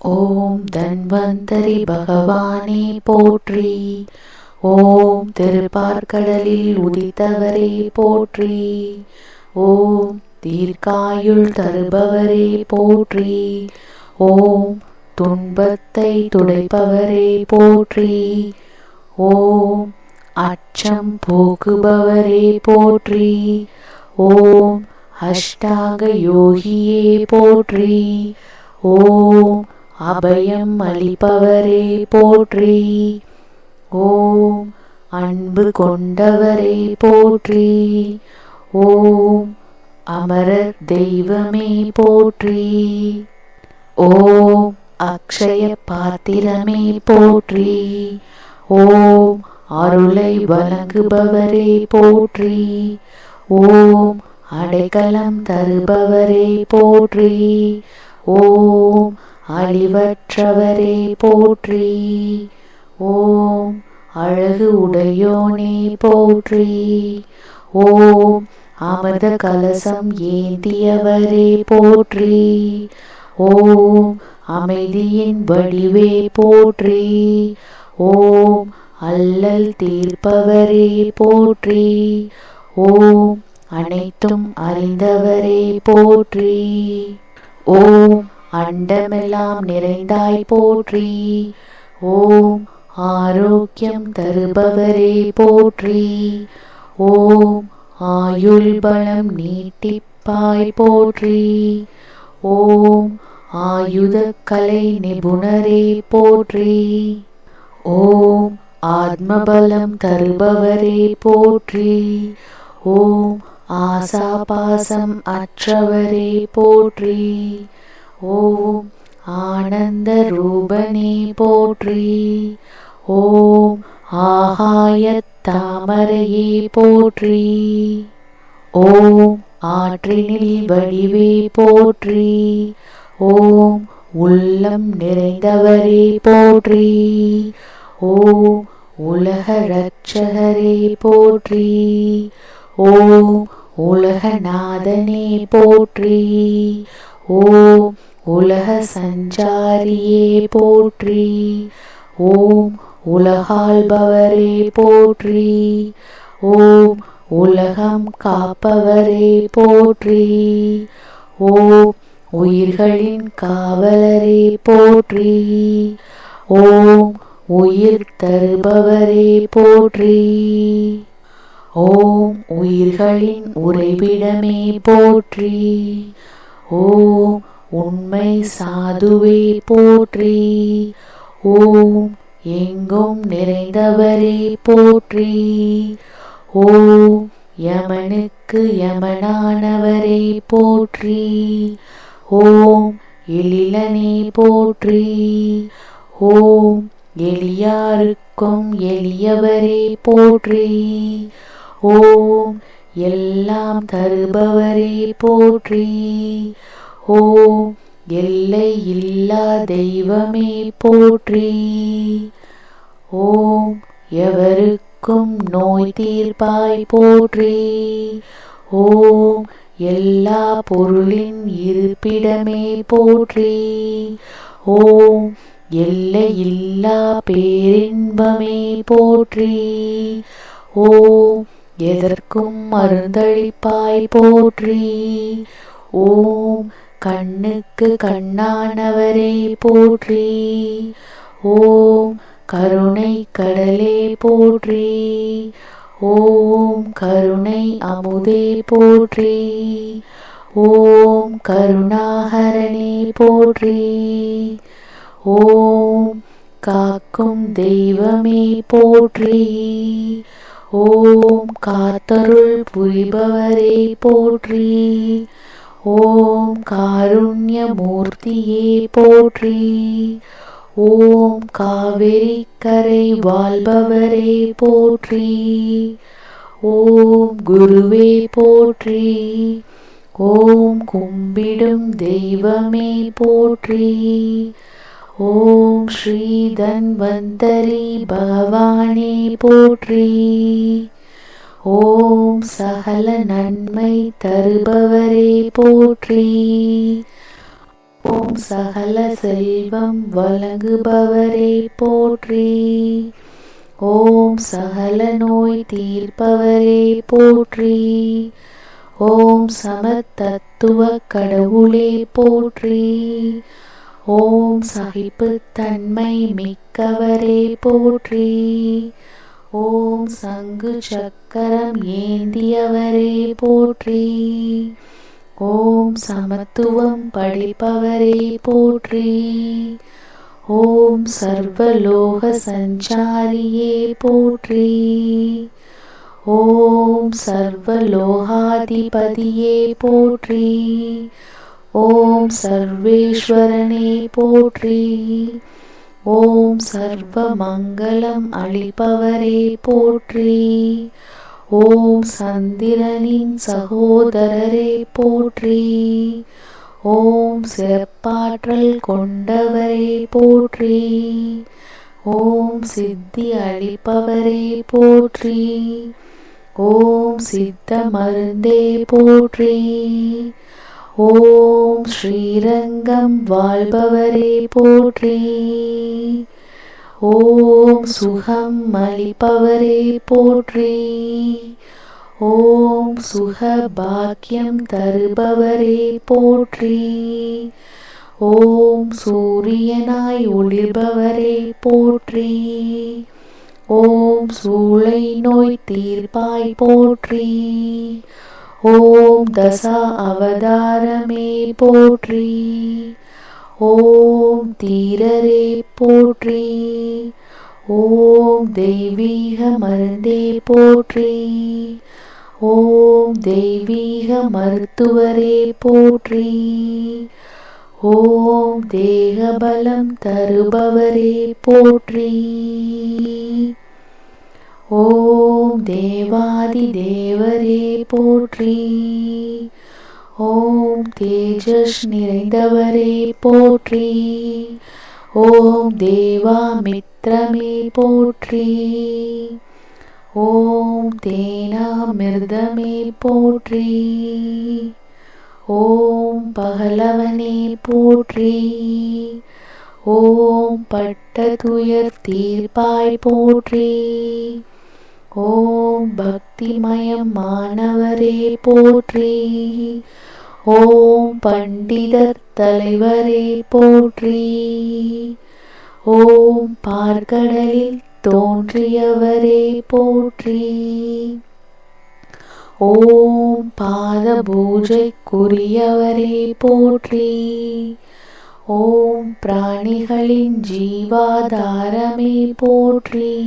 ஓம் தன்வந்தரி பகவானே போற்றி. ஓம் திருப்பார்கடலில் உதித்தவரே போற்றி. ஓம் தீர்க்காயுள் தருபவரே போற்றி. ஓம் துன்பத்தை துடைப்பவரே போற்றி. ஓம் அச்சம் போக்குபவரே போற்றி. ஓம் அஷ்டாக யோகியே போற்றி. ஓம் அபயம் அளிப்பவரே போற்றி. ஓம் அன்பு கொண்டவரே போற்றி. ஓம் அமரர் தெய்வமே போற்றி. ஓம் அக்ஷய பாத்திரமே போற்றி. ஓம் அருளை வழங்குபவரே போற்றி. ஓம் அடைக்கலம் தருபவரே போற்றி. ஓம் அழிவற்றவரே போற்றி. ஓம் அழகு உடையோனே போற்றி. ஓம் அமிர்த கலசம் ஏந்தியவரே போற்றி. ஓம் அமைதியின் வடிவே போற்றி. ஓம் அல்லல் தீர்ப்பவரே போற்றி. ஓம் அனைத்தும் அறிந்தவரே போற்றி. ஓம் அண்டமெல்லாம் நிறைந்தாய் போற்றி. ஓம் ஆரோக்கியம் தருபவரே போற்றி. ஓம் ஆயுள் பலம் நீட்டிப்பாய் போற்றி. ஓம் ஆயுத கலை நிபுணரே போற்றி. ஓம் ஆத்மபலம் தருபவரே போற்றி. ஓம் ஆசாபாசம் அற்றவரே போற்றி. ஓம் ஆனந்த ரூபனே போற்றி. ஓம் ஆகாயத் தாமரையே போற்றி. ஓம் ஆற்றினில் வடிவே போற்றி. ஓம் உள்ளம் நிறைந்தவரே போற்றி. ஓம் உலக ரட்சகரே போற்றி. ஓம் உலகநாதனே போற்றி. ஓம் உலக சஞ்சாரியே போற்றி. ஓம் உலகாள்பவரே போற்றி. ஓம் உலகம் காப்பவரே போற்றி. ஓம் உயிர்களின் காவலரே போற்றி. ஓம் உயிர் தருபவரே போற்றி. ஓம் உயிர்களின் உறைவிடமே போற்றி. ஓம் உண்மை சாதுவே போற்றி. ஓம் எங்கும் நிறைந்தவரே போற்றி. ஓம் யமனுக்கு யமனானவரே போற்றி. ஓம் எழிலனே போற்றி. ஓம் எளியாருக்கும் எளியவரே போற்றி. ஓம் எல்லாம் தருபவரே போற்றி. ஓம் எல்லை இல்லா தெய்வமே போற்றி. ஓம் எவருக்கும் நோய் தீர்ப்பாய் போற்றி. ஓம் எல்லா பொருளின் இருப்பிடமே போற்றி. ஓம் எல்லை இல்லா பேரின்பமே போற்றி. ஓம் எதற்கும் மருந்தளிப்பாய் போற்றி. ஓம் கண்ணுக்கு கண்ணானவரே போற்றி. ஓம் கருணை கடலே போற்றி. ஓம் கருணை அமுதே போற்றி. ஓம் கருணாகரனே போற்றி. ஓம் காக்கும் தெய்வமே போற்றி. ஓம் காத்தருள் புரிபவரே போற்றி. ஓம் காருண்யமூர்த்தியே போற்றி. ஓம் காவிரி கரை வாழ்பவரே போற்றி. ஓம் குருவே போற்றி. ஓம் கும்பிடும் தெய்வமே போற்றி. ஓம் ஸ்ரீ தன்வந்தரி பகவானே போற்றி. ஓம் சகல நன்மை தருபவரே போற்றி. ஓம் சகல செல்வம் வழங்குபவரே போற்றி. ஓம் சகல நோய் தீர்ப்பவரே போற்றி. ஓம் சமதத்துவ கடவுளே போற்றி. ஓம் சகிப்புத்தன்மை மிக்கவரே போற்றி. ஓம் சங்கு சக்கரம் ஏந்தியவரே போற்றி. ஓம் சமத்துவம் படிப்பவரே போற்றி. ஓம் சர்வலோக சஞ்சாரியே போற்றி. ஓம் சர்வலோகாதிபதியே போற்றி. ஓம் சர்வேஸ்வரனே போற்றி. ஓம் சர்வ மங்களம் அளிப்பவரே போற்றி. ஓம் சந்திரனின் சகோதரரே போற்றி. ஓம் சிறப்பாற்றல் கொண்டவரே போற்றி. ஓம் சித்தி அளிப்பவரே போற்றி. ஓம் சித்த மருந்தே போற்றி. ஓம் ஸ்ரீரங்கம் வாழ்பவரே போற்றி. ஓம் சுகம் அளிப்பவரே போற்றி. ஓம் சுக பாக்கியம் தருபவரே போற்றி. ஓம் சூரியனாய் ஒளிர்பவரே போற்றி. ஓம் சூளை நோய் தீர்ப்பாய் போற்றி. ஓம் தசா அவதாரமே போற்றி. ஓம் தீரரே போற்றி. ஓம் தெய்வீக மருந்தே போற்றி. ஓம் தெய்வீக மருத்துவரே போற்றி. ஓம் தேகபலம் தருபவரே போற்றி. ஓம் தேவாதி தேவரே போற்றி. ஓம் தேஜஸ் நிறைந்தவரே போற்றி. ஓம் தேவா மித்ரமே போற்றி. ஓம் தேனாமிர்தமே போற்றி. ஓம் பகலவனே போற்றி. ஓம் பட்ட துயர் தீர்ப்பாய் போற்றி. ஓம் பக்திமயம் மாணவரே போற்றி. ஓம் பண்டிதர் தலைவரே போற்றி. ஓம் பார்க்கடலில் தோன்றியவரே போற்றி. ஓம் பாத பூஜைக்குரியவரே போற்றி. ஓம் பிராணிகளின் ஜீவாதாரமே போற்றி.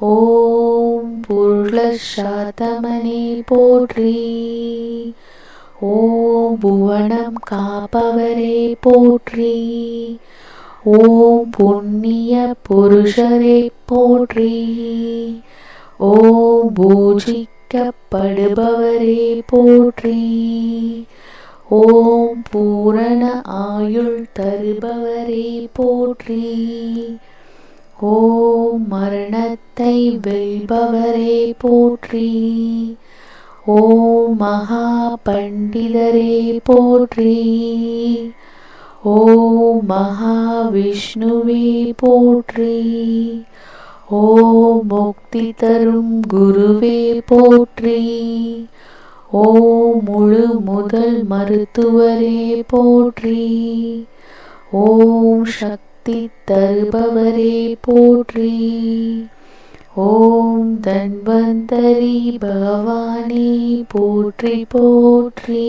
ஓம் புருஷாத்தமனே போற்றி. ஓம் புவனம் காப்பவரே போற்றி. ஓம் புண்ணிய புருஷரே போற்றி. ஓம் பூஜிக்கப்படுபவரே போற்றி. ஓம் பூரண ஆயுள் தருபவரே போற்றி. ஓம் மரணத்தை வெல்பவரே போற்றி. ஓம் மகா பண்டிதரே போற்றி. ஓம் மகாவிஷ்ணுவே போற்றி. ஓம் முக்தி தரும் குருவே போற்றி. ஓம் முழு முதல் மருத்துவரே போற்றி. ஓம் சக்தி தருபவரே போற்றி. ஓம் தன்வந்தரி பவானி போற்றி போற்றி.